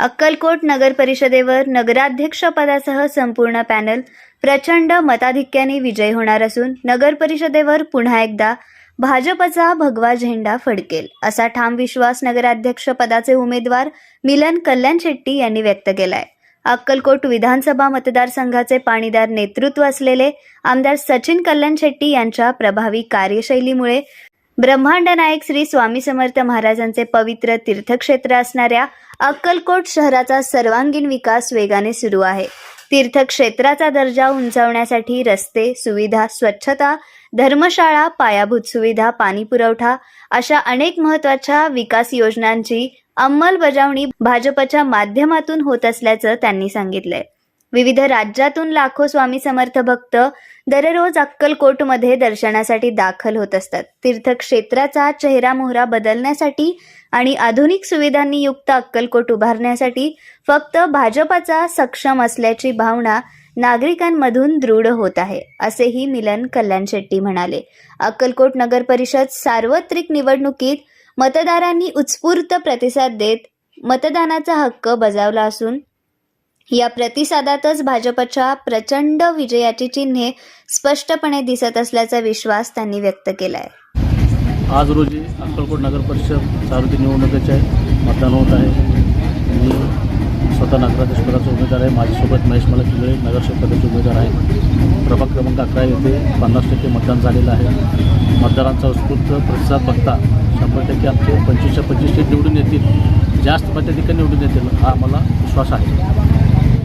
अक्कलकोट नगर परिषदेवर नगराध्यक्षपदासह संपूर्ण पॅनल प्रचंड मताधिक्याने विजय होणार असून नगर परिषदेवर पुन्हा एकदा भाजपचा भगवा झेंडा फडकेल असा ठाम विश्वास नगराध्यक्षपदाचे उमेदवार मिलन कल्याण शेट्टी यांनी व्यक्त केलाय. अक्कलकोट विधानसभा मतदारसंघाचे पाणीदार नेतृत्व असलेले आमदार सचिन कल्याण शेट्टी यांच्या प्रभावी कार्यशैलीमुळे ब्रह्मांड नायक श्री स्वामी समर्थ महाराजांचे पवित्र तीर्थक्षेत्र असणाऱ्या अक्कलकोट शहराचा सर्वांगीण विकास वेगाने सुरू आहे. तीर्थक्षेत्राचा दर्जा उंचावण्यासाठी रस्ते सुविधा स्वच्छता धर्मशाळा पायाभूत सुविधा पाणी पुरवठा अशा अनेक महत्त्वाच्या विकास योजनांची अंमलबजावणी भाजपच्या माध्यमातून होत असल्याचं त्यांनी सांगितलंय. विविध राज्यातून लाखो स्वामी समर्थ भक्त दररोज अक्कलकोटमध्ये दर्शनासाठी दाखल होत असतात. तीर्थक्षेत्राचा चेहरा मोहरा बदलण्यासाठी आणि आधुनिक सुविधांनी युक्त अक्कलकोट उभारण्यासाठी फक्त भाजपाचा सक्षम असल्याची भावना नागरिकांमधून दृढ होत आहे असेही मिलन कल्याण शेट्टी म्हणाले. अक्कलकोट नगर परिषद सार्वत्रिक निवडणुकीत मतदारांनी उत्स्फूर्त प्रतिसाद देत मतदानाचा हक्क बजावला असून या प्रतिसादातच भाजपच्या प्रचंड विजयाची चिन्हे स्पष्टपणे दिसत असल्याचा विश्वास त्यांनी व्यक्त केला आहे आज रोजी अक्कलकोट नगर परिषद सार्वजनिक निवडणुकीचे मतदान होत आहे. मी स्वतः नगराध्यक्षपदाचा उमेदवार आहे. माझ्यासोबत महेश मला किंगळे नगरसेवक उमेदवार आहे. प्रभाग क्रमांक अकरा येथे पन्नास टक्के मतदान झालेलं आहे. मतदारांचा उत्स्फूर्त प्रतिसाद बघता शंभर टक्के आमचे पंचवीसच्या पंचवीस निवडून येतील. जास्त मताधिकारी निवडून येतील हा आम्हाला विश्वास आहे.